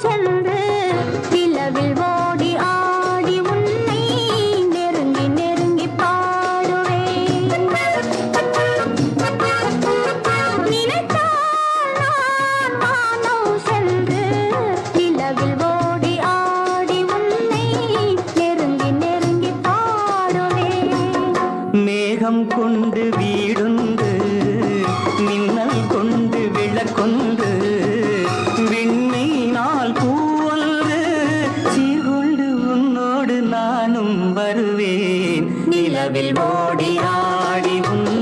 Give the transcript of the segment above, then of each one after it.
சென்று நிலவில் ஓடி ஆடி உன்னை நெருங்கி நெருங்கி பாடுவேன். நினைத்தால் நானும் சென்று நிலவில் ஓடி ஆடி உன்னை நெருங்கி நெருங்கி பாடுவேன். மேகம் கொண்டு வீடுந்து நிலவில் ஓடி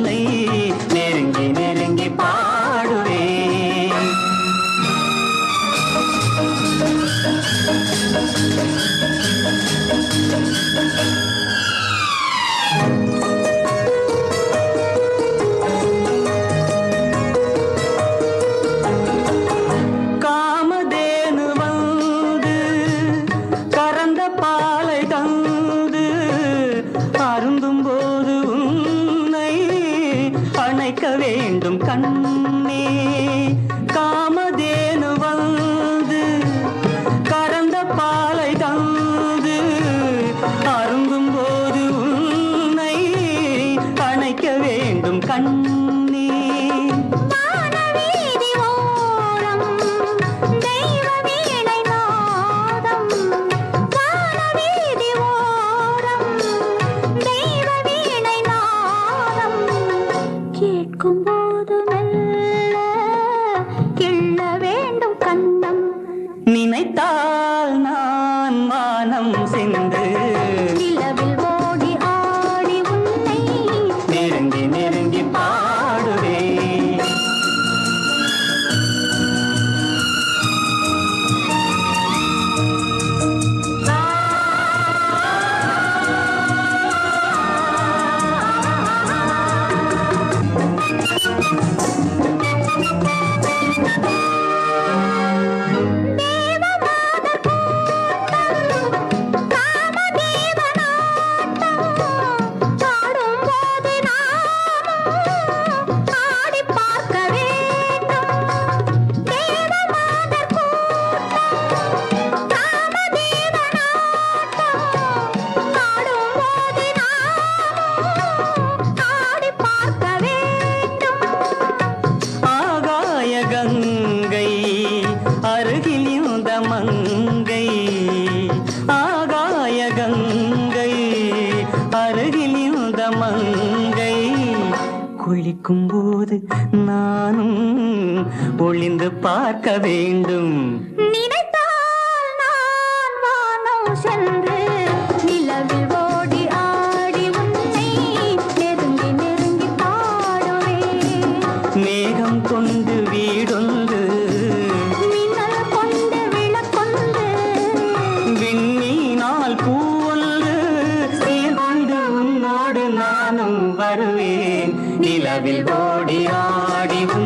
அணைக்க வேண்டும் கண்ணே. காமதேனு வந்து கறந்த பாலை தந்து அருந்தும் போது உன்னை அணைக்க வேண்டும் கண்ணே. கேட்கும் குளிக்கும் போது நானும் ஒளிந்து பார்க்க வேண்டும். சென்று நிலவில் ஓடி ஆடி உன்னை நெருங்கி நெருங்கி பாடுவேன். மேகம் கொண்டு வீடொன்று மின்னல் கொண்டு விளக்கொண்டு விண்மீனால் பூவொன்று. சீர்கொண்டு உன்னோடு நானும் வருவேன்? நிலவில் ஓடி ஆடி உன்